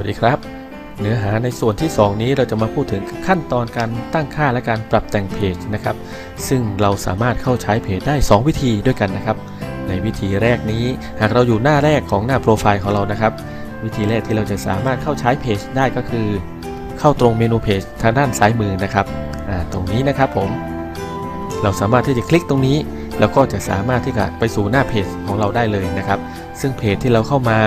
วัสดีครับ เนื้อหาในส่วนที่ 2 นี้เราจะมาพูดถึงขั้นตอนการตั้งค่าและการปรับแต่งเพจนะครับ ซึ่งเราสามารถเข้าใช้เพจได้ 2 วิธีด้วยกันนะครับ ในวิธีแรกนี้หากเราอยู่หน้าแรกของหน้าโปรไฟล์ของเรานะครับ วิธีแรกที่เราจะสามารถเข้าใช้เพจได้ก็คือ เข้าตรงเมนูเพจทางด้านซ้ายมือนะครับตรงนี้นะครับผม เราสามารถที่จะคลิกตรงนี้ แล้วก็จะสามารถที่จะไปสู่หน้าเพจของเราได้เลยนะครับ ซึ่งเพจที่เราเข้ามา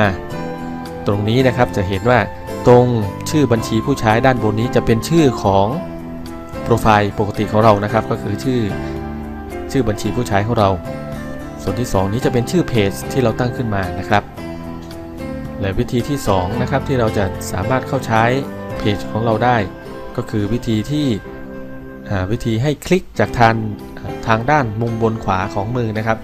ตรงนี้นะครับจะเห็นว่าตรงชื่อบัญชีผู้ใช้ด้านบนนี้จะเป็นชื่อของโปรไฟล์ปกติของเรานะครับ ก็คือชื่อชื่อบัญชีผู้ใช้ของเรา ส่วนที่ 2 นี้จะเป็นชื่อเพจที่เราตั้งขึ้นมานะครับและวิธีที่2นะครับที่เราจะสามารถเข้าใช้เพจของเราได้ ก็คือวิธีที่วิธีให้คลิกจากทางทางด้านมุมบนขวาของมือนะครับ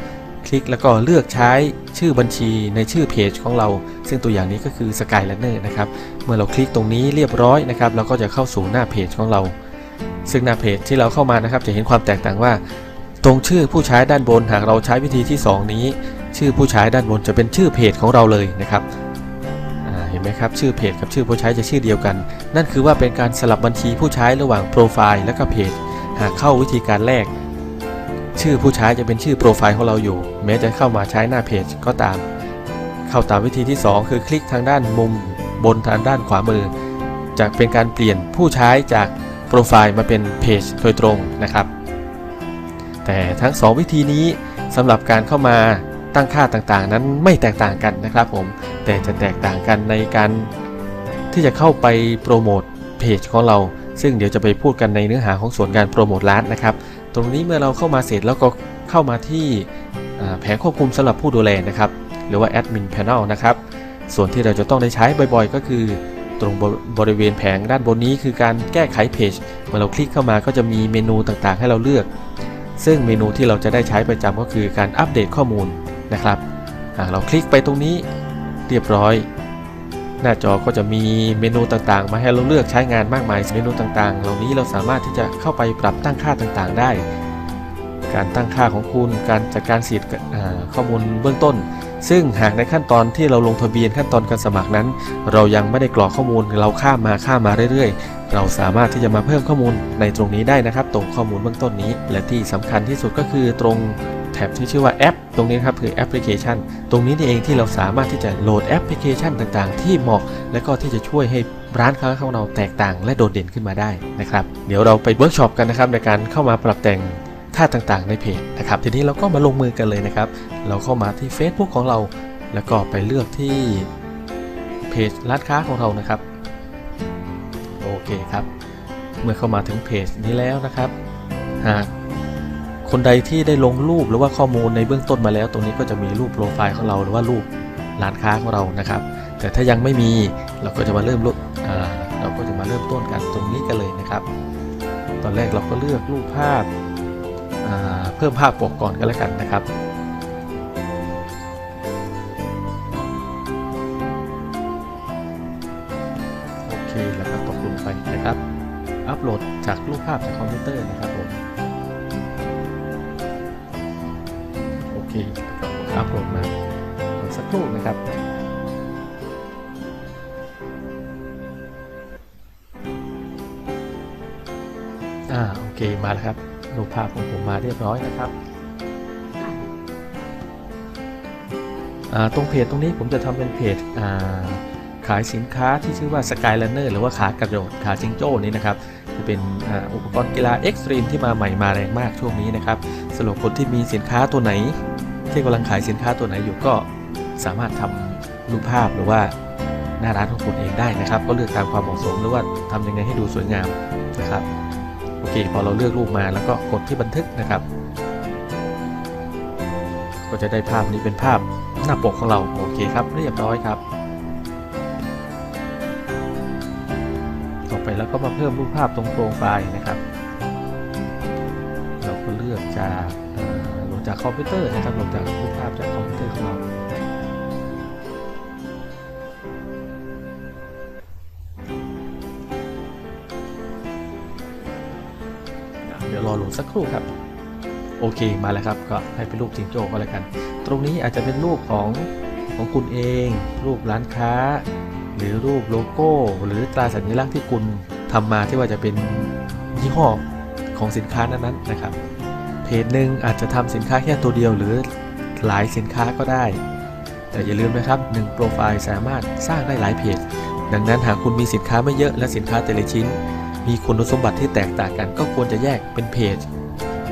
คลิกแล้วก็เลือกใช้ชื่อบัญชีในชื่อเพจของเรา ซึ่งตัวอย่างนี้ก็คือ Skyliner นะครับ เมื่อเราคลิกตรงนี้เรียบร้อยนะครับ เราก็จะเข้าสู่หน้าเพจของเรา ซึ่งหน้าเพจที่เราเข้ามานะครับ จะเห็นความแตกต่างว่า ตรงชื่อผู้ใช้ด้านบนหากเราใช้วิธีที่ 2 นี้ ชื่อผู้ใช้ด้านบนจะเป็นชื่อเพจของเราเลยนะครับเห็นไหมครับชื่อเพจกับชื่อผู้ใช้จะชื่อเดียวกัน นั่นคือว่าเป็นการสลับบัญชีผู้ใช้ระหว่างโปรไฟล์และก็เพจ หากเข้าวิธีการแรก ชื่อผู้ใช้จะเป็นชื่อโปรไฟล์ของเราอยู่ แม้จะเข้ามาใช้หน้าเพจก็ตาม เข้าตามวิธีที่ 2 คือคลิกทางด้านมุม บนทางด้านขวามือ จะเป็นการเปลี่ยนผู้ใช้จากโปรไฟล์มาเป็นเพจโดยตรงนะครับ แต่ทั้ง 2 วิธีนี้สำหรับการเข้ามาตั้งค่าต่างๆ นั้นไม่แตกต่างกันนะครับผมแต่จะแตกต่างกันในการที่จะเข้าไปโปรโมทเพจของเรา ซึ่งเดี๋ยวจะไปพูดกันในเนื้อหาของส่วนการโปรโมทร้านนะครับ ตรงนี้เมื่อเราเข้ามาเสร็จแล้วก็เข้ามาที่แผงควบคุมสำหรับผู้ดูแลนะครับ หรือว่า Admin Panel นะครับ ส่วนที่เราจะต้องได้ใช้บ่อยๆ ก็คือ ตรงบบริเวณแผงด้านบนนี้คือการแก้ไขเพจ เมื่อเราคลิกเข้ามาก็จะมีเมนูต่างๆ ให้เราเลือก ซึ่งเมนูที่เราจะได้ใช้ประจำก็คือการอัปเดตข้อมูลนะครับเราคลิกไปตรงนี้เรียบร้อย หน้าจอก็จะมีเมนูต่างๆ มาให้เราเลือกใช้งานมากมายเมนูต่างๆ เหล่านี้เราสามารถที่จะเข้าไปปรับตั้งค่าต่างๆ ได้ การตั้งค่าของคุณ การจัดการสิทธิ์ข้อมูลเบื้องต้น ซึ่งหากในขั้นตอนที่เราลงทะเบียนขั้นตอนการสมัครนั้น เรายังไม่ได้กรอกข้อมูลเราข้ามมาข้ามมาเรื่อยๆ เราสามารถที่จะมาเพิ่มข้อมูลในตรงนี้ได้นะครับ ตรงข้อมูลเบื้องต้นนี้ และที่สำคัญที่สุดก็คือตรง แท็บที่ชื่อว่าแอป ตรงนี้ครับคือแอปพลิเคชัน ตรงนี้นี่เองที่เราสามารถที่จะโหลดแอปพลิเคชันต่างๆ ที่เหมาะ และก็ที่จะช่วยให้ร้านค้าของเราแตกต่าง และโดดเด่นขึ้นมาได้นะครับ เดี๋ยวเราไปเวิร์กช็อปกันนะครับในการเข้ามาปรับแต่งค่าต่างๆ ในเพจนะครับทีนี้เราก็มาลงมือกันเลยนะครับ เราเข้ามาที่ Facebook ของเรา แล้วก็ไปเลือกที่เพจร้านค้าของเรานะครับโอเคครับ เมื่อเข้ามาถึงเพจนี้แล้วนะครับหาก คนใดที่ได้ลงรูปหรือว่าข้อมูลในเบื้องต้นมาแล้ว ตรงนี้ก็จะมีรูปโปรไฟล์ของเราหรือว่ารูปร้านค้าของเรานะครับ แต่ถ้ายังไม่มีเราก็จะมาเริ่มรูปเราก็จะมาเริ่มต้นกันตรงนี้กันเลยนะครับ ตอนแรกเราก็เลือกรูปภาพาเพิ่มภาพปกก่อนก็แล้วกันนะครับโอเคแล้วก็ตกลงไปนะครับ อัปโหลดจากรูปภาพจากคอมพิวเตอร์นะครับผม โหลดมาสักครู่นะครับอ่าโอเคมาแล้วครับรูปภาพของผมมาเรียบร้อยนะครับอ่าตรงเพจตรงนี้ผมจะทำเป็นเพจอ่าขายสินค้าที่ชื่อว่า Skyliner หรือว่าขากระโดดขาจิงโจ้นี่นะครับจะเป็นอ่าอุปกรณ์กีฬาเอ็กซ์ตรีมที่มาใหม่มาแรงมากช่วงนี้นะครับสำหรับคนที่มีสินค้าตัวไหน ที่กำลังขายสินค้าตัวไหนอยู่ก็สามารถทำรูปภาพหรือว่าหน้าร้านของคุณเองได้นะครับ ก็เลือกตามความเหมาะสมหรือว่าทำยังไงให้ดูสวยงามนะครับโอเค พอเราเลือกรูปมาแล้วก็กดที่บันทึกนะครับ ก็จะได้ภาพนี้เป็นภาพหน้าปกของเราโอเคครับเรียบร้อยครับ ต่อไปแล้วก็มาเพิ่มรูปภาพตรงโปรไฟล์นะครับ เราก็เลือกจาก คอมพิวเตอร์นะครับหลดจากรูปภาพจากคอมพิวเตอร์ของเราเดี๋ยวรอโหลดสักครู่ครับ โอเคมาแล้วครับก็ให้เป็นรูปจิงโจ้ก็แล้วกัน ตรงนี้อาจจะเป็นรูปของของคุณเอง รูปร้านค้า หรือรูปโลโก้ หรือตราสัญลักษณ์ที่คุณทำมาที่ว่าจะเป็นยี่ห้อของสินค้านั้นๆนะครับ เพจหนึ่งอาจจะทำสินค้าแค่ตัวเดียวหรือหลายสินค้าก็ได้ แต่อย่าลืมนะครับ1โปรไฟล์สามารถสร้างได้หลายเพจ ดังนั้นหากคุณมีสินค้าไม่เยอะและสินค้าแต่ละชิ้น มีคุณสมบัติที่แตกต่างกัน ก็ควรจะแยกเป็นเพจ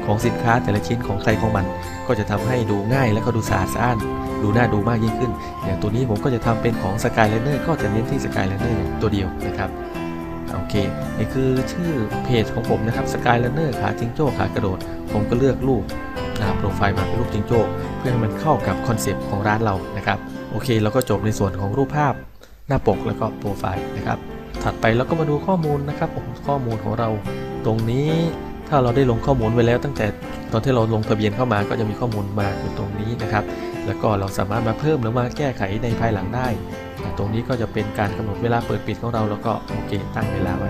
ของสินค้าแต่ละชิ้นของใครของมัน ก็จะทำให้ดูง่ายและก็ดูสะอาดสะอ้านดูน่าดูมากยิ่งขึ้น อย่างตัวนี้ผมก็จะทำเป็นของ Skyliner ก็จะเน้นที่ Skyliner ตัวเดียวนะครับ โอเคนี่คือชื่อเพจของผมนะครับ Skyliner ขาจิงโจ้ขากระโดด ผมก็เลือกรูปนะโปรไฟล์มาเป็นรูปจิงโจ้เพื่อให้มันเข้ากับคอนเซปต์ของร้านเรานะครับโอเคเราก็จบในส่วนของรูปภาพหน้าปกแล้วก็โปรไฟล์นะครับ ถัดไปเราก็มาดูข้อมูลนะครับผมข้อมูลของเรา ตรงนี้ถ้าเราได้ลงข้อมูลไว้แล้วตั้งแต่ตอนที่เราลงทะเบียนเข้ามาก็จะมีข้อมูลมาอยู่ตรงนี้นะครับ แล้วก็เราสามารถมาเพิ่มหรือมาแก้ไขในภายหลังได้ ตรงนี้ก็จะเป็นการกำหนดเวลาเปิดปิดของเราแล้วก็โอเคตั้งเวลาไว้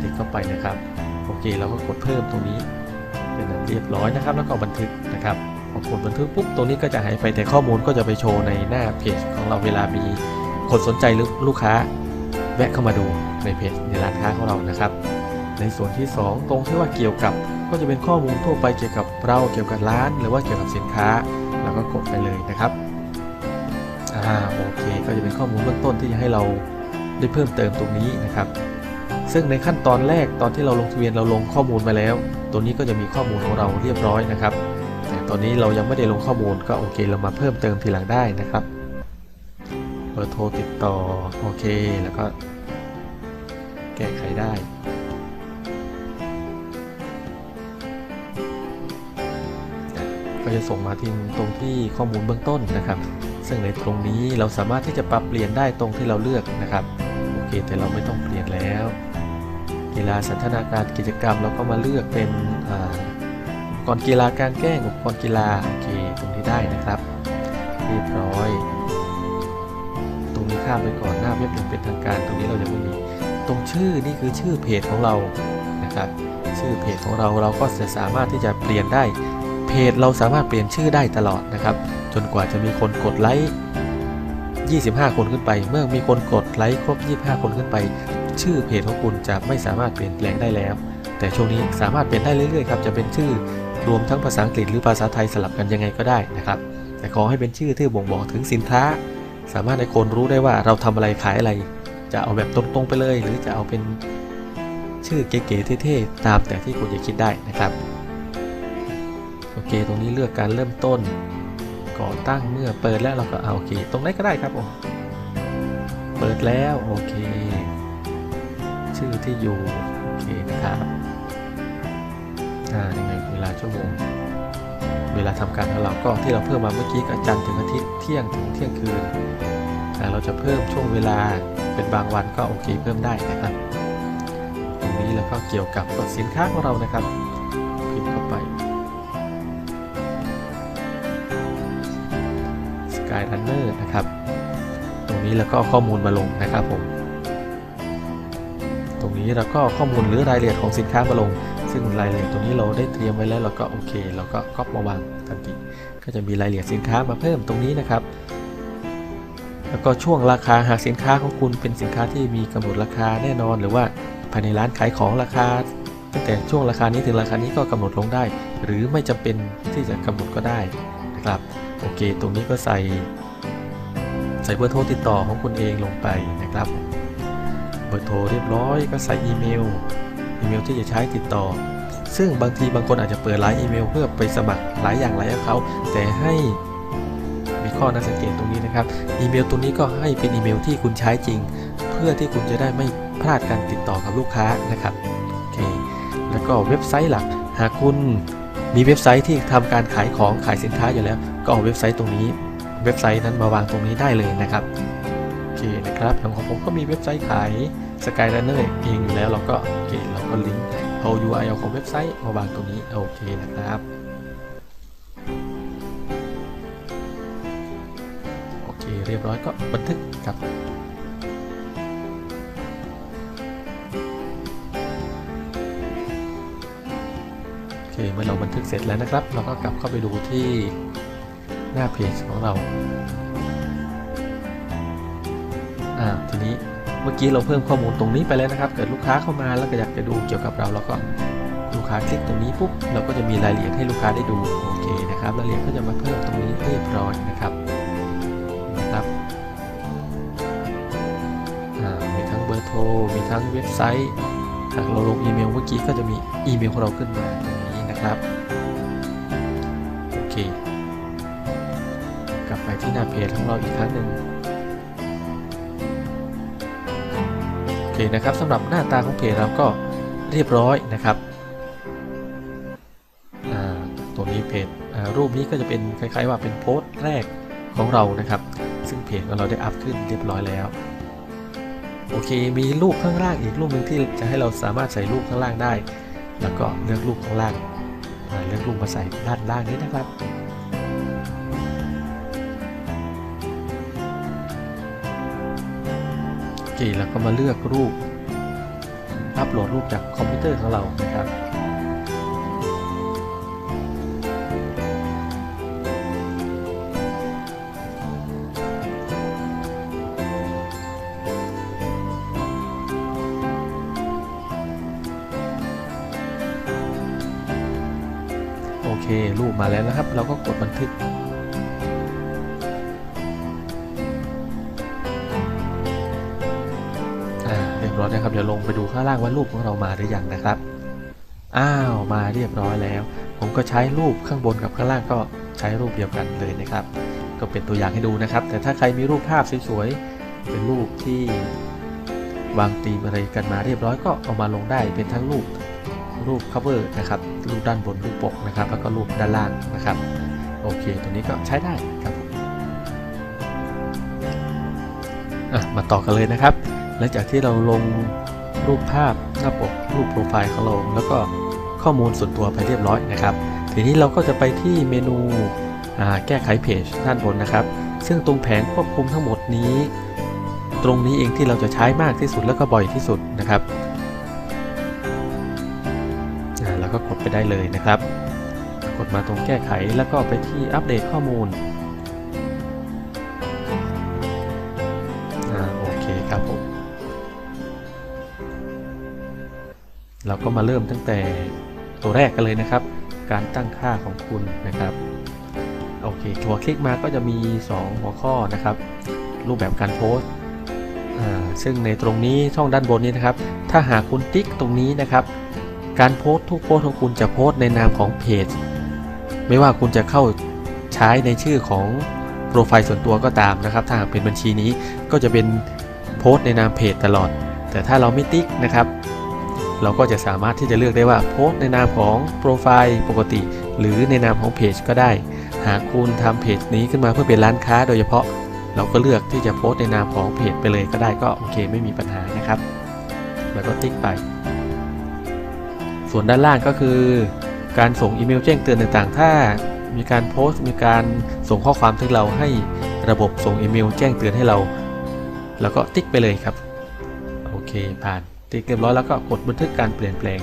ติดเข้าไปนะครับโอเคเราก็กดเพิ่มตรงนี้เป็นอันเรียบร้อยนะครับ แล้วก็บันทึกนะครับพอกดบันทึกปุ๊บตรงนี้ก็จะหายไปแต่ข้อมูลก็จะไปโชว์ในหน้าเพจของเราเวลามีคนสนใจหรือลูกค้า แวะเข้ามาดูในเพจในร้านค้าของเรานะครับ ในส่วนที่ 2 ตรงที่ว่าเกี่ยวกับก็จะเป็นข้อมูลทั่วไปเกี่ยวกับเราเกี่ยวกับร้าน หรือว่าเกี่ยวกับสินค้า แล้วก็กดไปเลยนะครับ อ่าโอเค ก็จะเป็นข้อมูลเบื้องต้นที่จะให้เราได้เพิ่มเติมตรงนี้นะครับ ซึ่งในขั้นตอนแรกตอนที่เราลงทะเบียนเราลงข้อมูลมาแล้ว ตัวนี้ก็จะมีข้อมูลของเราเรียบร้อยนะครับ แต่ตอนนี้เรายังไม่ได้ลงข้อมูลก็โอเค เรามาเพิ่มเติมทีหลังได้นะครับเบอร์โทรติดต่อโอเคแล้วก็ แก้ไขได้ก็จะส่งมาที่ตรงที่ข้อมูลเบื้องต้นนะครับ ซึ่งในตรงนี้เราสามารถที่จะปรับเปลี่ยนได้ตรงที่เราเลือกนะครับโอเคแต่เราไม่ต้องเปลี่ยนแล้ว กีฬาสันทนาการกิจกรรมเราก็มาเลือกเป็นอ่าอุปกรณ์กีฬาการแก้งอุปกรณ์กีฬาโอเคตรงนี้ได้นะครับ เรียบร้อย ตรงนี้ข้ามไปก่อนหน้าเว็บอย่างเป็นทางการ ตรงนี้เรายังไม่มีตรงชื่อนี่คือชื่อเพจของเรานะครับชื่อเพจของเราเราก็จะสามารถที่จะเปลี่ยนได้เพจเราสามารถเปลี่ยนชื่อได้ตลอดนะครับ จนกว่าจะมีคนกดไลค์ 25 คนขึ้นไป เมื่อมีคนกดไลค์ครบ 25 คนขึ้นไป ชื่อเพจของคุณจะไม่สามารถเปลี่ยนแปลงได้แล้ว แต่ช่วงนี้สามารถเปลี่ยนได้เรื่อยๆครับ จะเป็นชื่อรวมทั้งภาษาอังกฤษหรือภาษาไทยสลับกันยังไงก็ได้นะครับ แต่ขอให้เป็นชื่อที่บ่งบอกถึงสินค้า สามารถให้คนรู้ได้ว่าเราทำอะไรขายอะไร จะเอาแบบตรงๆไปเลย หรือจะเอาเป็นชื่อเก๋ๆเท่ๆตามแต่ที่คุณจะคิดได้นะครับโอเค ตรงนี้เลือกการเริ่มต้น ก่อตั้งเมื่อเปิดแล้วเราก็เอาโอเค ตรงไหนก็ได้ครับผมเปิดแล้วโอเค ชื่อที่อยู่โอเคนะครับอ่ายังไงเวลาชั่วโมง เวลาทำการของเราก็ที่เราเพิ่มมาเมื่อกี้กับจันทร์ถึงอาทิตย์เที่ยงถึงเที่ยงคืนแต่เราจะเพิ่มช่วงเวลาเป็นบางวันก็โอเคเพิ่มได้นะครับ ตรงนี้แล้วก็เกี่ยวกับสินค้าของเรานะครับ Sky Runner นะครับ ตรงนี้แล้วก็ข้อมูลมาลงนะครับผม ตรงนี้แล้วก็ข้อมูลหรือรายละเอียดของสินค้ามาลง ซึ่งรายละเอียดตรงนี้เราได้เตรียมไว้แล้วเราก็โอเคเราก็ก๊อปมาวางทันทีก็จะมีรายละเอียดสินค้ามาเพิ่มตรงนี้นะครับ แล้วก็ช่วงราคาหากสินค้าของคุณเป็นสินค้าที่มีกำหนดราคาแน่นอน หรือว่าภายในร้านขายของราคาตั้งแต่ช่วงราคานี้ถึงราคานี้ก็กำหนดลงได้ หรือไม่จำเป็นที่จะกำหนดก็ได้นะครับ โอเค ตรงนี้ก็ใส่ ใส่เบอร์โทรติดต่อของคุณเองลงไปนะครับ เบอร์โทรเรียบร้อยก็ใส่อีเมล อีเมลที่จะใช้ติดต่อ ซึ่งบางทีบางคนอาจจะเปิดหลายอีเมล เพื่อไปสมัครหลายอย่างหลายเขาแต่ให้มีข้อน่าสังเกตตรงนี้นะครับ อีเมลตรงนี้ก็ให้เป็นอีเมลที่คุณใช้จริง เพื่อที่คุณจะได้ไม่พลาดการติดต่อกับลูกค้านะครับโอเคแล้วก็เว็บไซต์หลัก หากคุณมีเว็บไซต์ที่ทำการขายของขายสินค้าอยู่แล้ว ก็เอาเว็บไซต์ตรงนี้เว็บไซต์นั้นมาวางตรงนี้ได้เลยนะครับโอเคนะครับอย่างของผมก็มีเว็บไซต์ขาย Skyliner เองอยู่แล้วเราก็โอเคเราก็ลิงก์เอา URL ของเว็บไซต์มาวางตรงนี้โอเคนะครับโอเคเรียบร้อยก็บันทึกครับโอเคเมื่อเราบันทึกเสร็จแล้วนะครับ เราก็กลับเข้าไปดูที่ หน้าเพจของเราอ่าทีนี้เมื่อกี้เราเพิ่มข้อมูลตรงนี้ไปแล้วนะครับ เกิดลูกค้าเข้ามาแล้วก็อยากจะดูเกี่ยวกับเราเราก็ลูกค้าคลิกตรงนี้ปุ๊บเราก็จะมีรายละเอียดให้ลูกค้าได้ดูโอเคนะครับรายละเอียดก็จะมาเพิ่มตรงนี้เรียบร้อยนะครับนะครับอ่ามีทั้งเบอร์โทรมีทั้งเว็บไซต์หากเราลงอีเมลเมื่อกี้ก็จะมีอีเมลของเราขึ้นมาตรงนี้นะครับ กับไปที่หน้าเพจของเราอีกครั้งหนึ่งโอเคนะครับสำหรับหน้าตาของเพจเราก็เรียบร้อยนะครับตัวนี้เพจรูปนี้ก็จะเป็นคล้ายๆว่าเป็นโพสต์แรกของเรานะครับ ซึ่งเพจของเราได้อัพขึ้นเรียบร้อยแล้วโอเค มีรูปข้างล่างอีกรูปหนึ่งที่จะให้เราสามารถใส่รูปข้างล่างได้ แล้วก็เลือกรูปข้างล่างเลือกรูปมาใส่ด้านล่างนี้นะครับ โอเคแล้วก็มาเลือกรูป อัปโหลดรูปจากคอมพิวเตอร์ของเรานะครับโอเครูปมาแล้วนะครับ เราก็กดบันทึก ร้อยนะครับเดี๋ยวลงไปดูข้างล่างว่ารูปของเรามาหรือยังนะครับ อ้าวมาเรียบร้อยแล้ว ผมก็ใช้รูปข้างบนกับข้างล่างก็ใช้รูปเดียวกันเลยนะครับ ก็เป็นตัวอย่างให้ดูนะครับ แต่ถ้าใครมีรูปภาพสวยๆเป็นรูปที่วางธีมอะไรกันมาเรียบร้อยก็เอามาลงได้เป็นทั้งรูปรูป cover นะครับรูปด้านบนรูปปกนะครับ แล้วก็รูปด้านล่างนะครับ โอเคตัวนี้ก็ใช้ได้ครับมาต่อกันเลยนะครับ หลังจากที่เราลงรูปภาพหน้าปกรูปโปรไฟล์ของเราแล้วก็ข้อมูลส่วนตัวไปเรียบร้อยนะครับ ทีนี้เราก็จะไปที่เมนูแก้ไขเพจด้านบนนะครับ ซึ่งตรงแผงควบคุมทั้งหมดนี้ ตรงนี้เองที่เราจะใช้มากที่สุดแล้วก็บ่อยที่สุดนะครับอ่าแล้วก็กดไปได้เลยนะครับ กดมาตรงแก้ไขแล้วก็ไปที่อัปเดตข้อมูล เราก็มาเริ่มตั้งแต่ตัวแรกกันเลยนะครับ การตั้งค่าของคุณนะครับโอเคหัวคลิกมาก็จะมี 2 หัวข้อนะครับ รูปแบบการโพสต์ซึ่งในตรงนี้ช่องด้านบนนี้นะครับ ถ้าหากคุณติ๊กตรงนี้นะครับ การโพสต์ทุกโพสต์ของคุณจะโพสต์ในนามของเพจ ไม่ว่าคุณจะเข้าใช้ในชื่อของโปรไฟล์ส่วนตัวก็ตามนะครับ ถ้าหากเป็นบัญชีนี้ก็จะเป็นโพสต์ในนามเพจตลอด แต่ถ้าเราไม่ติ๊กนะครับ เราก็จะสามารถที่จะเลือกได้ว่าโพสในนามของโปรไฟล์ปกติ หรือในนามของเพจก็ได้ หากคุณทำเพจนี้ขึ้นมาเพื่อเป็นร้านค้าโดยเฉพาะ เราก็เลือกที่จะโพสในนามของเพจไปเลยก็ได้ก็โอเคไม่มีปัญหานะครับ แล้วก็ติ๊กไป ส่วนด้านล่างก็คือ การส่งอีเมลแจ้งเตือนต่างๆ ถ้ามีการโพสต์มีการส่งข้อความถึงเราให้ระบบส่งอีเมลแจ้งเตือนให้เรา แล้วก็ติ๊กไปเลยครับ โอเคผ่าน ติ๊กเรียบร้อยแล้วก็กดบันทึกการเปลี่ยนแปลง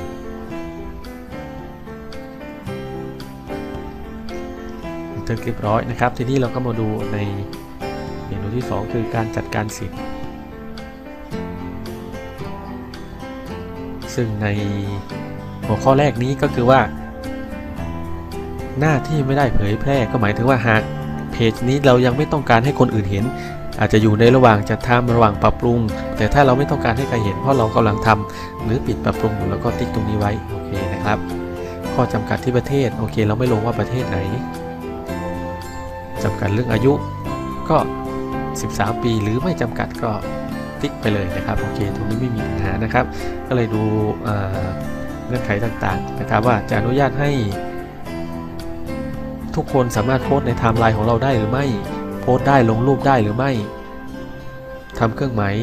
บันทึกเรียบร้อยนะครับ ทีนี้เราก็มาดูในเมนูที่ 2 คือการจัดการสิทธิ์ ซึ่งในหัวข้อแรกนี้ก็คือว่า หน้าที่ไม่ได้เผยแพร่ก็หมายถึงว่าหากเพจนี้เรายังไม่ต้องการให้คนอื่นเห็น อาจจะอยู่ในระหว่างจัดทำระหว่างปรับปรุง แต่ถ้าเราไม่ต้องการให้ใครเห็นเพราะเรากำลังทำหรือปิดปรับปรุงอยู่แล้วก็ติ๊กตรงนี้ไว้โอเคนะครับ ข้อจำกัดที่ประเทศโอเค เราไม่ลงว่าประเทศไหนจำกัดเรื่องอายุก็ 13 ปีหรือไม่จำกัดก็ติ๊กไปเลยนะครับโอเค ตรงนี้ไม่มีปัญหานะครับ ก็เลยดูเงื่อนไขต่างๆนะครับว่าจะอนุญาตให้ทุกคนสามารถโพสในไทม์ไลน์ของเราได้หรือไม่ โพสต์ได้ลงรูปได้หรือไม่ทำเครื่องหมาย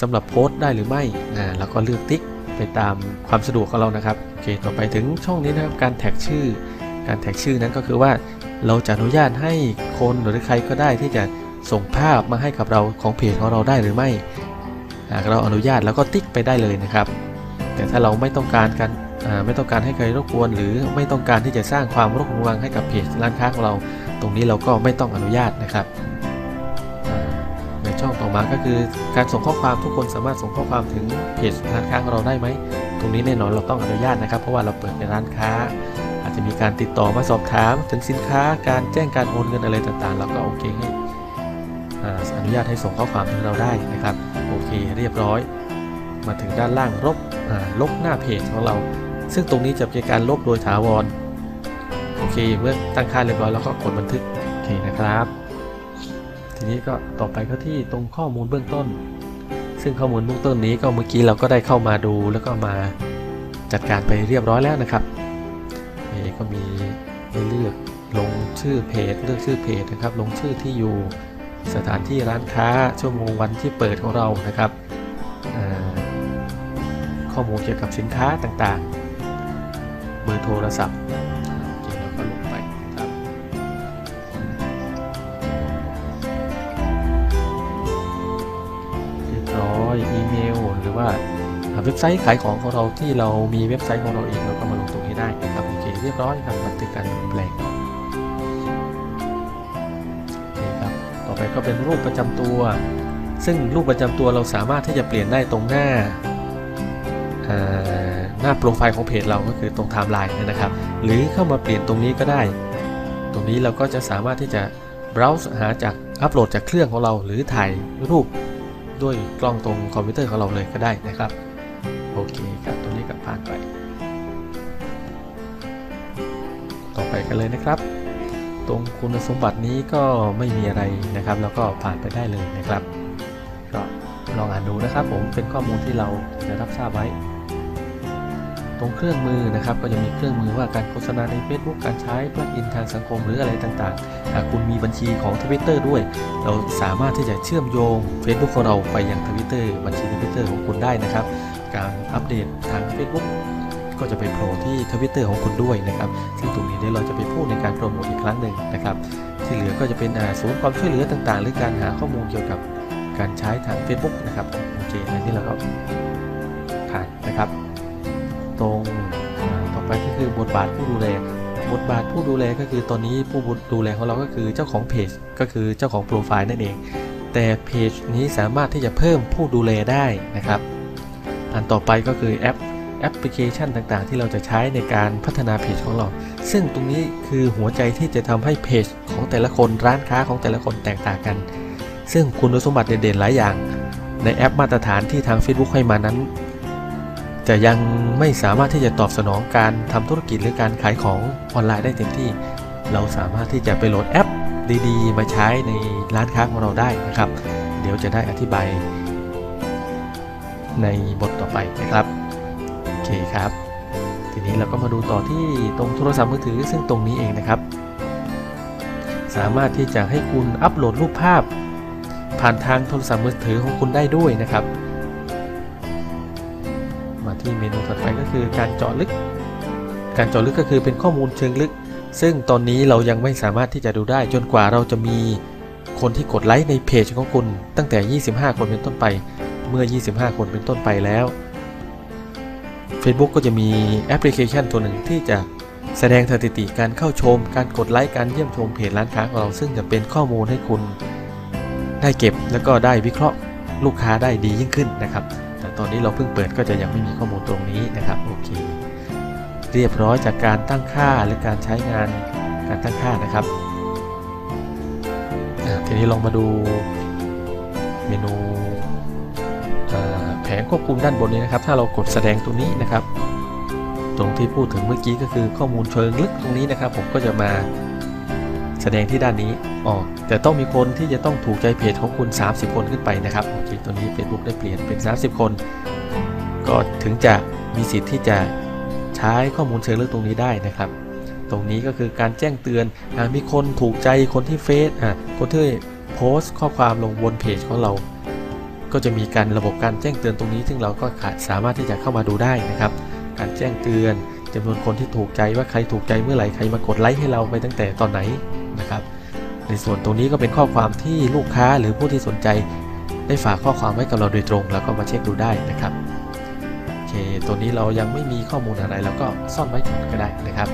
สำหรับโพสต์ได้หรือไม่อ่าแล้วก็เลือกติ๊กไปตามความสะดวกของเรานะครับโอเคต่อไปถึงช่องนี้นะครับการแท็กชื่อ การแท็กชื่อนั้นก็คือว่าเราจะอนุญาตให้คนหรือใครก็ได้ที่จะส่งภาพมาให้กับเราของเพจของเราได้หรือไม่หากเราอนุญาตแล้วก็ติ๊กไปได้เลยนะครับ แต่ถ้าเราไม่ต้องการการอ่าไม่ต้องการให้ใครรบกวน หรือไม่ต้องการที่จะสร้างความรบกวนให้กับเพจร้านค้าของเรา ตรงนี้เราก็ไม่ต้องอนุญาตนะครับ ในช่องต่อมาก็คือการส่งข้อความทุกคนสามารถส่งข้อความถึงเพจร้านค้าของเราได้ไหม ตรงนี้แน่นอนเราต้องอนุญาตนะครับ เพราะว่าเราเปิดเป็นร้านค้า อาจจะมีการติดต่อมาสอบถามถึงสินค้าการแจ้งการโอนเงินอะไรต่างๆ เราก็โอเคให้ออนุญาตให้ส่งข้อความถึงเราได้นะครับ โอเคเรียบร้อย มาถึงด้านล่างลบลบหน้าเพจของเรา ซึ่งตรงนี้จะเป็นการลบโดยถาวร โอเค เมื่อตั้งค่าเรียบร้อยแล้วก็กดบันทึกโอเคนะครับ ทีนี้ก็ต่อไปก็ที่ตรงข้อมูลเบื้องต้น ซึ่งข้อมูลเบื้องต้นนี้ก็เมื่อกี้เราก็ได้เข้ามาดูแล้วก็มาจัดการไปเรียบร้อยแล้วนะครับนี่ก็มีให้เลือกลงชื่อเพจเลือกชื่อเพจนะครับ ลงชื่อที่อยู่สถานที่ร้านค้าชั่วโมงวันที่เปิดของเรานะครับข้อมูลเกี่ยวกับสินค้าต่างๆ เบอร์โทรศัพท์ รือว่าเว็บไซต์ขายของของเราที่เรามีเว็บไซต์ของเราเองเราก็มาลงตรงนี้ได้นะครับโอเคเรียบร้อยครับบันทึกการเปลี่ยนแปลงครับต่อไปก็เป็นรูปประจำตัว ซึ่งรูปประจำตัวเราสามารถที่จะเปลี่ยนได้ตรงหน้าหน้าโปรไฟล์ของเพจเราก็คือตรงไทม์ไลน์นะครับ หรือเข้ามาเปลี่ยนตรงนี้ก็ได้ ตรงนี้เราก็จะสามารถที่จะ browse หาจากอัปโหลดจากเครื่องของเรา หรือถ่ายรูป ด้วยกล้องตรงคอมพิวเตอร์ของเราเลยก็ได้นะครับ โอเคครับตรงนี้ก็ผ่านไป ต่อไปกันเลยนะครับ ตรงคุณสมบัตินี้ก็ไม่มีอะไรนะครับ แล้วก็ผ่านไปได้เลยนะครับ ก็ลองอ่านดูนะครับ ผมเป็นข้อมูลที่เราจะรับทราบไว้ ตรงเครื่องมือนะครับ ก็จะมีเครื่องมือว่าการโฆษณาใน Facebook การใช้ปลั๊กอินทางสังคมหรืออะไรต่างๆหากคุณมีบัญชีของ Twitter ด้วย เราสามารถที่จะเชื่อมโยง Facebook ของเราไปยัง Twitter บัญชี Twitter ของคุณได้นะครับ การอัปเดตทาง Facebook ก็จะไปโผล่ที่ Twitter ของคุณด้วยนะครับ ซึ่งตรงนี้เดี๋ยวเราจะไปพูดในการโปรโมทอีกครั้งหนึ่งนะครับ ที่เหลือก็จะเป็นศูนย์ความช่วยเหลือต่าง ๆ หรือการหาข้อมูลเกี่ยวกับการใช้ทาง Facebook นะครับโอเคอันนี้เราก็ผ่านนะครับ ตรงอ่าต่อไปก็คือบทบาทผู้ดูแล บทบาทผู้ดูแลก็คือตอนนี้ผู้ดูแลของเราก็คือเจ้าของเพจก็คือเจ้าของโปรไฟล์นั่นเอง แต่เพจนี้สามารถที่จะเพิ่มผู้ดูแลได้นะครับ อันต่อไปก็คือแอปแอปพลิเคชันต่างๆ ที่เราจะใช้ในการพัฒนาเพจของเรา ซึ่งตรงนี้คือหัวใจที่จะทำให้เพจของแต่ละคนร้านค้าของแต่ละคนแตกต่างกัน ซึ่งคุณสมบัติเด่นๆหลายอย่าง ในแอปมาตรฐานที่ทาง Facebook ให้มานั้น จะยังไม่สามารถที่จะตอบสนองการทำธุรกิจหรือการขายของออนไลน์ได้เต็มที่ เราสามารถที่จะไปโหลดแอปดีๆ มาใช้ในร้านค้าของเราได้นะครับ เดี๋ยวจะได้อธิบายในบทต่อไปนะครับ โอเคครับ ทีนี้เราก็มาดูต่อที่ตรงโทรศัพท์มือถือซึ่งตรงนี้เองนะครับ สามารถที่จะให้คุณอัปโหลดรูปภาพ ผ่านทางโทรศัพท์มือถือของคุณได้ด้วยนะครับ ที่เมนูถัดไปก็คือการเจาะลึก การเจาะลึกก็คือเป็นข้อมูลเชิงลึก ซึ่งตอนนี้เรายังไม่สามารถที่จะดูได้จนกว่าเราจะมีคนที่กดไลค์ในเพจของคุณตั้งแต่ 25 คนเป็นต้นไป เมื่อ 25 คนเป็นต้นไปแล้ว Facebook ก็จะมีแอปพลิเคชันตัวหนึ่งที่จะแสดงสถิติการเข้าชม การกดไลค์การเยี่ยมชมเพจร้านค้าของเรา ซึ่งจะเป็นข้อมูลให้คุณได้เก็บแล้วก็ได้วิเคราะห์ลูกค้าได้ดียิ่งขึ้นนะครับ ตอนนี้เราเพิ่งเปิดก็จะยังไม่มีข้อมูลตรงนี้นะครับโอเคเรียบร้อยจากการตั้งค่าหรือการใช้งานการตั้งค่านะครับทีนี้ลองมาดูเมนูแผงควบคุมด้านบนนี้นะครับ ถ้าเรากดแสดงตรงนี้นะครับ ตรงที่พูดถึงเมื่อกี้ก็คือข้อมูลเชิงลึกตรงนี้นะครับ ผมก็จะมาแสดงที่ด้านนี้ อ๋อแต่ต้องมีคนที่จะต้องถูกใจเพจของคุณ 30 คนขึ้นไปนะครับโอเคตัวนี้ Facebook ได้เปลี่ยนเป็น 30 คน ก็ถึงจะมีสิทธิ์ที่จะใช้ข้อมูลเชิงลึกตรงนี้ได้นะครับ ตรงนี้ก็คือการแจ้งเตือนหากมีคนถูกใจคนที่เฟซอะคนที่โพสต์ข้อความลงบนเพจของเรา ก็จะมีการระบบการแจ้งเตือนตรงนี้ซึ่งเราก็สามารถที่จะเข้ามาดูได้นะครับ การแจ้งเตือนจำนวนคนที่ถูกใจว่าใครถูกใจเมื่อไหร่ใครมากดไลค์ให้เราไปตั้งแต่ตอนไหนนะครับ ในส่วนตรงนี้ก็เป็นข้อความที่ลูกค้าหรือผู้ที่สนใจได้ฝากข้อความไว้กับเราโดยตรง แล้วก็มาเช็คดูได้นะครับโอเคตัวนี้เรายังไม่มีข้อมูลอะไรเราก็ซ่อนไว้ก่อนก็ได้นะครับ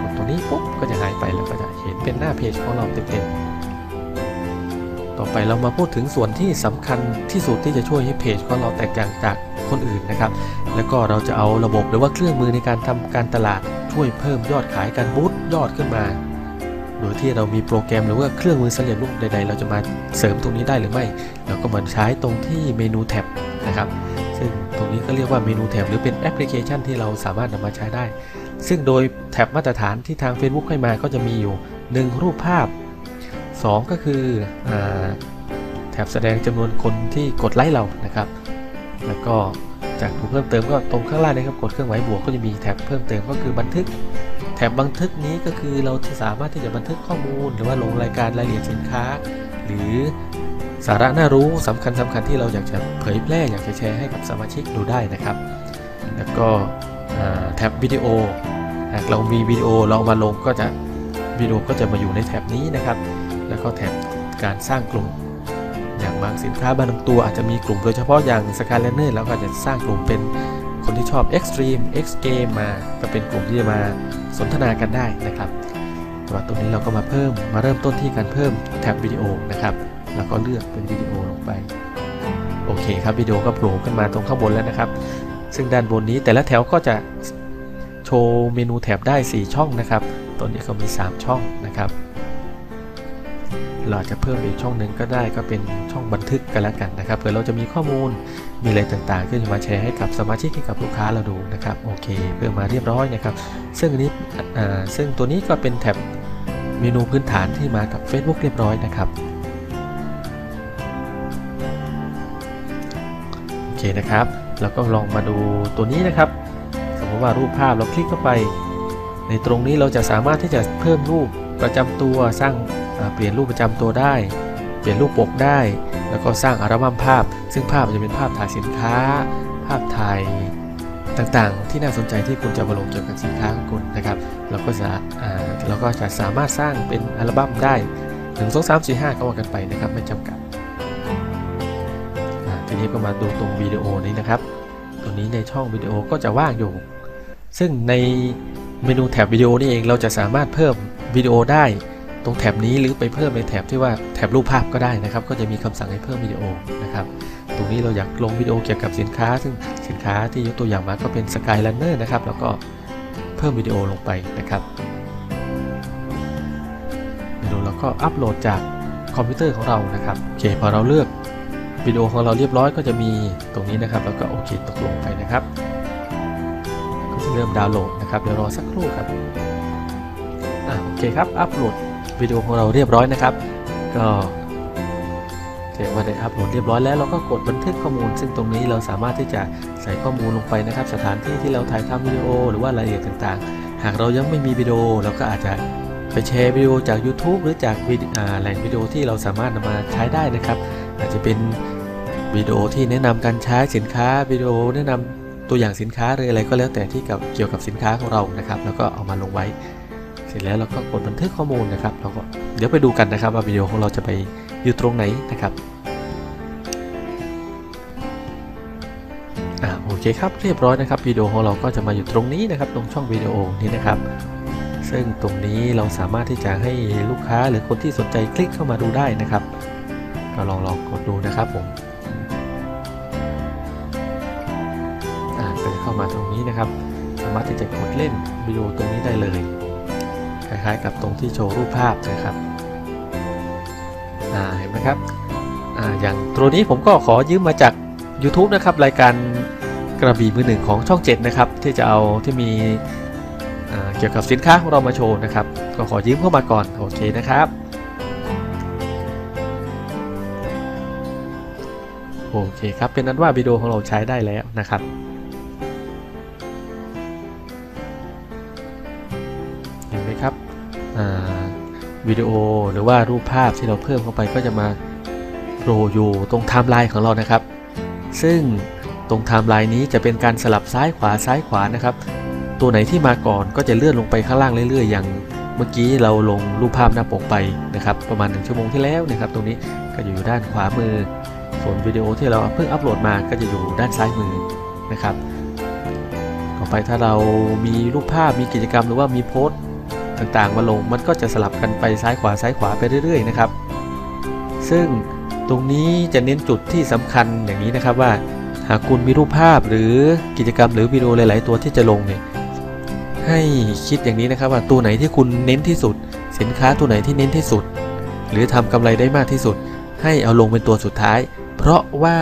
กดตรงนี้ปุ๊บก็จะหายไปแล้วก็จะเห็นเป็นหน้าเพจของเราเต็มๆต่อไปเรามาพูดถึงส่วนที่สำคัญที่สุดที่จะช่วยให้เพจของเราแตกต่างจากคนอื่นนะครับ แล้วก็เราจะเอาระบบหรือว่าเครื่องมือในการทำการตลาดช่วยเพิ่มยอดขายการบูตยอดขึ้นมา โดยที่เรามีโปรแกรมหรือว่าเครื่องมือสำเร็จรูปใด ๆ เราจะมาเสริมตรงนี้ได้หรือไม่ เราก็มาใช้ตรงที่เมนูแท็บนะครับ ซึ่งตรงนี้ก็เรียกว่าเมนูแท็บหรือเป็นแอปพลิเคชันที่เราสามารถนำมาใช้ได้ ซึ่งโดยแท็บมาตรฐานที่ทาง Facebook ให้มาก็จะมีอยู่ 1 รูปภาพ 2 ก็คืออาแถบแสดงจำนวนคนที่กดไลค์เรานะครับ แล้วก็จากดูเพิ่มเติมก็ตรงข้างล่างนะครับกดเครื่องหมายบวกก็จะมีแท็บเพิ่มเติมก็คือบันทึก แท็บบันทึกนี้ก็คือเราสามารถที่จะบันทึกข้อมูล หรือว่าลงรายการรายละเอียดสินค้า หรือสาระน่ารู้สำคัญสำคัญที่เราอยากจะเผยแพร่อยากจะแชร์ให้กับสมาชิกดูได้นะครับ แล้วก็แท็บวิดีโอหากเรามีวิดีโอเรามาลงก็จะวิดีโอก็จะมาอยู่ในแท็บนี้นะครับ แล้วก็แท็บการสร้างกลุ่ม อย่างบางสินค้าบางตัวอาจจะมีกลุ่มโดยเฉพาะอย่างสกายเลนเนอร์แล้วก็จะสร้างกลุ่มเป็น คนที่ชอบ Extreme X Game มาก็เป็นกลุ่มที่จะมาสนทนากันได้นะครับแต่ว่าตรงนี้เราก็มาเพิ่มมาเริ่มต้นที่การเพิ่มแท็บวิดีโอนะครับแล้วก็เลือกเป็นวิดีโอลงไปโอเคครับวิดีโอก็โผล่ขึ้นมาตรงข้างบนแล้วนะครับ ซึ่งด้านบนนี้แต่ละแถวก็จะโชว์เมนูแถบได้ 4 ช่องนะครับ ตัวนี้ก็มี 3 ช่องนะครับ เราจะเพิ่มอีกช่องหนึ่งก็ได้ก็เป็นช่องบันทึกกันแล้วกันนะครับเผื่อเราจะมีข้อมูลมีอะไรต่างๆ ที่จะมาแชร์ให้กับสมาชิกให้กับลูกค้าเราดูนะครับโอเคเพิ่มมาเรียบร้อยนะครับ ซึ่งอันนี้ซึ่งตัวนี้ก็เป็นแท็บเมนูพื้นฐานที่มากับ Facebook เรียบร้อยนะครับโอเคนะครับแล้วก็ลองมาดูตัวนี้นะครับ สมมติว่ารูปภาพเราคลิกเข้าไป ในตรงนี้เราจะสามารถที่จะเพิ่มรูปประจำตัวสร้าง เปลี่ยนรูปประจำตัวได้ เปลี่ยนรูปปกได้ แล้วก็สร้างอัลบั้มภาพ ซึ่งภาพจะเป็นภาพถ่ายสินค้า ภาพถ่ายต่างๆ ที่น่าสนใจที่คุณจะมาลงเกี่ยวกับสินค้าของคุณนะครับ เราก็จะเราก็จะสามารถสร้างเป็นอัลบั้มได้1 2 3 4 5ก็ว่ากันไปนะครับไม่จำกัดทีนี้ก็มาดูตรงวิดีโอนี้นะครับ ตัวนี้ในช่องวิดีโอก็จะว่างอยู่ ซึ่งในเมนูแถบวิดีโอนี่เองเราจะสามารถเพิ่มวิดีโอได้ ตรงแถบนี้หรือไปเพิ่มในแถบที่ว่าแถบรูปภาพก็ได้นะครับ ก็จะมีคำสั่งให้เพิ่มวิดีโอนะครับตรงนี้เราอยากลงวิดีโอเกี่ยวกับสินค้า ซึ่งสินค้าที่ยกตัวอย่างมาก็เป็น Skyliner นะครับแล้วก็เพิ่มวิดีโอลงไปนะครับวิดีโอเราก็อัปโหลดจากคอมพิวเตอร์ของเรานะครับโอเคพอเราเลือกวิดีโอของเราเรียบร้อยก็จะมีตรงนี้นะครับ แล้วก็โอเคตกลงไปนะครับ ก็จะเริ่มดาวน์โหลดนะครับเดี๋ยวรอสักครู่ครับอะโอเคครับอัปโหลด วิดีโอของเราเรียบร้อยนะครับ ก็เรียกว่าได้อัปโหลดเรียบร้อยแล้วเราก็กดบันทึกข้อมูล ซึ่งตรงนี้เราสามารถที่จะใส่ข้อมูลลงไปนะครับ สถานที่ที่เราถ่ายทำวิดีโอหรือว่ารายละเอียดต่างๆ หากเรายังไม่มีวิดีโอเราก็อาจจะไปแชร์วิดีโอจาก YouTube หรือจากแหล่งวิดีโอที่เราสามารถนำมาใช้ได้นะครับ อาจจะเป็นวิดีโอที่แนะนำการใช้สินค้าวิดีโอแนะนำตัวอย่างสินค้าหรืออะไรก็แล้วแต่ที่กับเกี่ยวกับสินค้าของเรานะครับ แล้วก็เอามาลงไว้ ร็จแล้วเราก็กดบันทึกข้อมูลนะครับเราก็เดี๋ยวไปดูกันนะครับว่าวิดีโอของเราจะไปอยู่ตรงไหนนะครับอ่าโอเคครับเรียบร้อยนะครับวิดีโอของเราก็จะมาอยู่ตรงนี้นะครับ ตรงช่องวิดีโอนี้นะครับ ซึ่งตรงนี้เราสามารถที่จะให้ลูกค้าหรือคนที่สนใจคลิกเข้ามาดูได้นะครับก็ลองลองกดดูนะครับผมอ่าก็จะเข้ามาตรงนี้นะครับ สามารถที่จะกดเล่นวิดีโอตรงนี้ได้เลย ล้ายๆ กับตรงที่โชว์รูปภาพนะครับเห็นไหมครับออย่างตัวนี้ผมก็ขอยืมมาจาก YouTube นะครับรายการกระบี่มือหนึ่งของช่อง 7 นะครับ ที่จะเอาที่มีเกี่ยวกับสินค้าของเรามาโชว์นะครับ ก็ขอยืมเข้ามาก่อนโอเคนะครับโอเคครับเป็นนั้นว่าวิดีโอของเราใช้ได้แล้วนะครับ วิดีโอหรือว่ารูปภาพที่เราเพิ่มเข้าไปก็จะมาโผล่อยู่ตรงไทม์ไลน์ของเรานะครับ ซึ่งตรงไทม์ไลน์นี้จะเป็นการสลับซ้ายขวาซ้ายขวานะครับ ตัวไหนที่มาก่อนก็จะเลื่อนลงไปข้างล่างเรื่อยๆ อย่างเมื่อกี้เราลงรูปภาพหน้าปกไปนะครับ ประมาณ1ชั่วโมงที่แล้วนะครับ ตรงนี้ก็อยู่ด้านขวามือ ส่วนวิดีโอที่เราเพิ่งอัปโหลดมาก็จะอยู่ด้านซ้ายมือนะครับ ต่อไปถ้าเรามีรูปภาพมีกิจกรรมหรือว่ามีโพสต์ ต่างๆ มาลงมันก็จะสลับกันไปซ้ายขวาซ้ายขวาไปเรื่อย ๆ นะครับ ซึ่งตรงนี้จะเน้นจุดที่สำคัญอย่างนี้นะครับว่า หากคุณมีรูปภาพหรือกิจกรรมหรือวิดีโอหลาย ๆ ตัวที่จะลงเนี่ยให้คิดอย่างนี้นะครับว่าตัวไหนที่คุณเน้นที่สุด สินค้าตัวไหนที่เน้นที่สุด หรือทำกำไรได้มากที่สุด ให้เอาลงเป็นตัวสุดท้าย เพราะว่า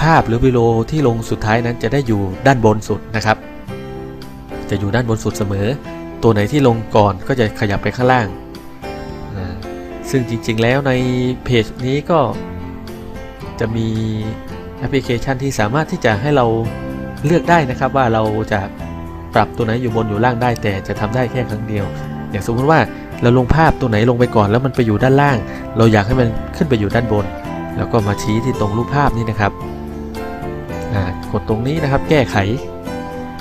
ภาพหรือวิดีโอที่ลงสุดท้ายนั้นจะได้อยู่ด้านบนสุดนะครับ จะอยู่ด้านบนสุดเสมอ ตัวไหนที่ลงก่อนก็จะขยับไปข้างล่าง ซึ่งจริงๆแล้วในเพจนี้ก็จะมีแอปพลิเคชันที่สามารถที่จะให้เราเลือกได้นะครับว่าเราจะปรับตัวไหนอยู่บนอยู่ล่างได้ แต่จะทำได้แค่ครั้งเดียว อย่างสมมติว่าเราลงภาพตัวไหนลงไปก่อนแล้วมันไปอยู่ด้านล่าง เราอยากให้มันขึ้นไปอยู่ด้านบน แล้วก็มาชี้ที่ตรงรูปภาพนี้นะครับกดตรงนี้นะครับแก้ไข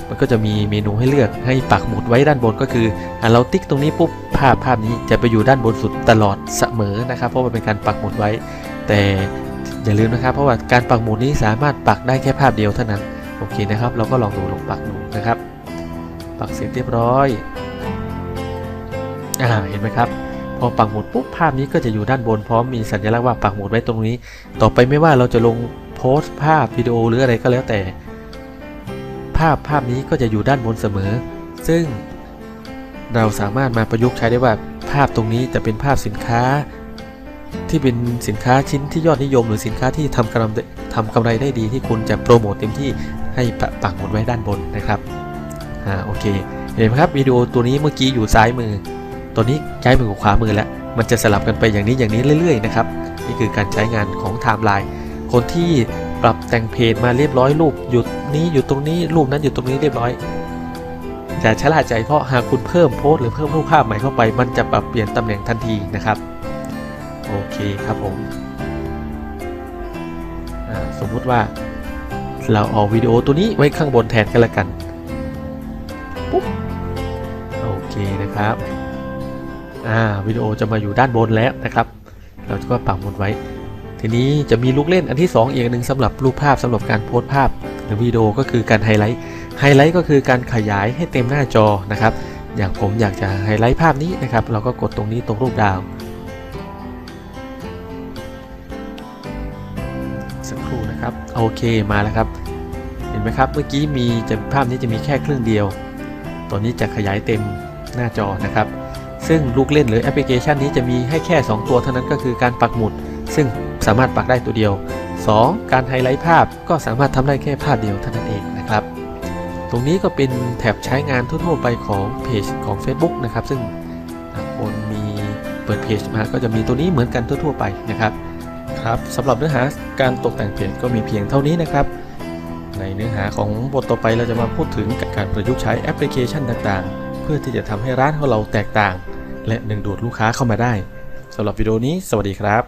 มันก็จะมีเมนูให้เลือกให้ปักหมุดไว้ด้านบนก็คืออะเราติ๊กตรงนี้ปุ๊บภาพภาพนี้จะไปอยู่ด้านบนสุดตลอดเสมอนะครับ เพราะว่าเป็นการปักหมุดไว้ แต่อย่าลืมนะครับ เพราะว่าการปักหมุดนี้สามารถปักได้แค่ภาพเดียวเท่านั้นโอเคนะครับ เราก็ลองดูลองปักดูนะครับ ปักเสร็จเรียบร้อยอ่าเห็นไหมครับพอปักหมุดปุ๊บภาพนี้ก็จะอยู่ด้านบนพร้อมมีสัญลักษณ์ว่าปักหมุดไว้ตรงนี้ ต่อไปไม่ว่าเราจะลงโพสต์ภาพวิดีโอหรืออะไรก็แล้วแต่ ภาพภาพนี้ก็จะอยู่ด้านบนเสมอ ซึ่งเราสามารถมาประยุกต์ใช้ได้ว่าภาพตรงนี้จะเป็นภาพสินค้า ที่เป็นสินค้าชิ้นที่ยอดนิยม หรือสินค้าที่ทำกำไรทำกำไรได้ดีที่คุณจะโปรโมทเต็มที่ให้ปะปักหมุดไว้ด้านบนนะครับอ่าโอเคเห็นไหมครับวิดีโอตัวนี้เมื่อกี้อยู่ซ้ายมือ ตัวนี้ย้ายมือกับขวามือแล้วมันจะสลับกันไปอย่างนี้อย่างนี้เรื่อย ๆ นะครับ นี่คือการใช้งานของไทม์ไลน์คนที่ ปรับแต่งเพจมาเรียบร้อยรูปหยุดนี้อยู่ตรงนี้รูปนั้นอยู่ตรงนี้เรียบร้อยอย่าชะล่าใจเพราะหากคุณเพิ่มโพสต์หรือเพิ่มรูปภาพใหม่เข้าไป มันจะปรับเปลี่ยนตำแหน่งทันทีนะครับ โอเคครับผมสมมุติว่าเราเอาวิดีโอตัวนี้ไว้ข้างบนแทนกันละกันปุ๊บโอเคนะครับอ่าวิดีโอจะมาอยู่ด้านบนแล้วนะครับ เราก็ปักหมุดไว้ ทีนี้จะมีลูกเล่นอันที่ 2 อีกอันหนึ่งสำหรับรูปภาพสำหรับการโพสต์ภาพหรือวิดีโอก็คือการไฮไลท์ไฮไลท์ก็คือการขยายให้เต็มหน้าจอนะครับ อย่างผมอยากจะไฮไลท์ภาพนี้นะครับ เราก็กดตรงนี้ตรงรูปดาว สักครู่นะครับโอเคมาแล้วครับ เห็นไหมครับ เมื่อกี้มีจะภาพนี้จะมีแค่ครึ่งเดียวตัวนี้จะขยายเต็มหน้าจอนะครับ ซึ่งลูกเล่นหรือแอปพลิเคชันนี้จะมีให้แค่ 2 ตัวเท่านั้นก็คือการปักหมุด ซึ่ง สามารถปักได้ตัวเดียว 2. การไฮไลท์ภาพก็สามารถทำได้แค่ภาพเดียวเท่านั้นเองนะครับ ตรงนี้ก็เป็นแถบใช้งานทั่วๆไปของเพจของ Facebook นะครับ ซึ่งคนมีเปิดเพจมาก็จะมีตัวนี้เหมือนกันทั่วๆไปนะครับครับสำหรับเนื้อหาการตกแต่งเพจก็มีเพียงเท่านี้นะครับ ในเนื้อหาของบทต่อไปเราจะมาพูดถึงการประยุกต์ใช้แอปพลิเคชันต่างๆ เพื่อที่จะทำให้ร้านของเราแตกต่าง และดึงดูดลูกค้าเข้ามาได้สำหรับวิดีโอนี้ สวัสดีครับ